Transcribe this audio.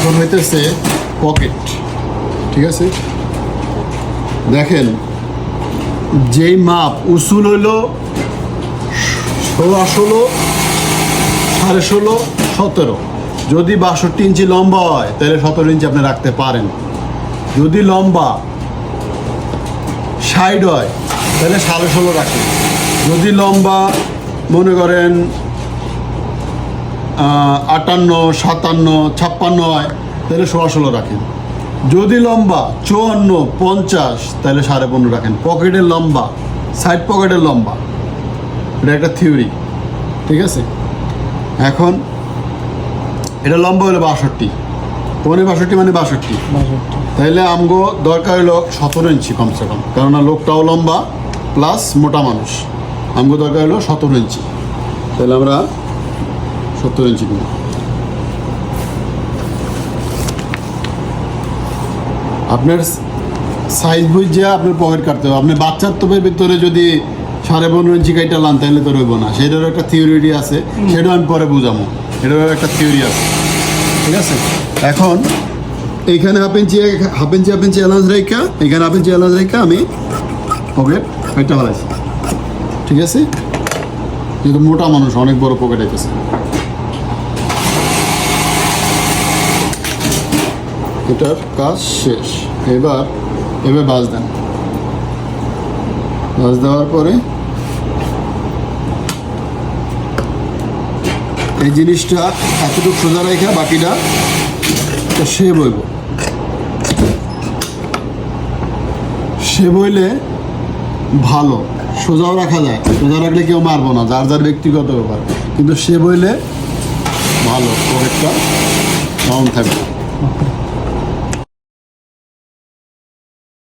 এখন হইতেছে পকেট ঠিক আছে? দেখেন, যেই মাপ, উসুল হইল ষোলো ষোলো, সাড়ে ষোলো, সতেরো। যদি বাষট্টি ইঞ্চি লম্বা হয়, তাহলে সতেরো ইঞ্চি আপনি রাখতে পারেন। যদি লম্বা সাইড হয়, তাহলে সাড়ে ষোলো রাখেন। যদি লম্বা, মনে করেন আটান্ন সাতান্ন ছাপ্পান্ন হয় তাহলে সোয়া ষোলো রাখেন। যদি লম্বা চুয়ান্ন পঞ্চাশ তাহলে সাড়ে পনেরো রাখেন। পকেটের লম্বা সাইড পকেটের লম্বা। এটা একটা থিওরি ঠিক আছে? এখন এটা লম্বা হলো বাষট্টি। পনেরো বাষট্টি মানে বাষট্টি। তাইলে আমগো দরকার হলো সতেরো ইঞ্চি কমসে কম কেননা লোকটাও লম্বা প্লাস মোটা মানুষ। আমগো দরকার হলো সতেরো ইঞ্চি। তাহলে আমরা সত্তর ইঞ্চি কিনি আপনার সাইজ বুঝে আপনার পকেট কাটতে হবে। আপনি বাচ্চার তোপের ভিতরে যদি সাড়ে পনেরো ইঞ্চি কাইটা লান তাহলে তো রইব না। সেটারও একটা থিওরি আছে সেটাও আমি পরে বুঝাবো এটারও একটা থিওরি আছে। ঠিক আছে? এখন এইখানে half inch half inch half inch এলাচ রেখা এখানে হাফ ইঞ্চি এলাচ রেখা আমি পকেট কাইটা ফেলাইছি ঠিক আছে? কিন্তু মোটা মানুষ অনেক বড় পকেট আইতেছে। এটার কাজ শেষ। এবার এবার বাজ দেন। বাজ দেওয়ার পরে এই জিনিসটা এতটুকু সোজা রেখে বাকিটা সে বইব। সে বইলে ভালো, সোজাও রাখা যায়। সোজা রাখলে কেউ মারবো না, যার যার ব্যক্তিগত ব্যাপার। কিন্তু সে বইলে ভালো পকেটটা রাউন্ড থাকবে।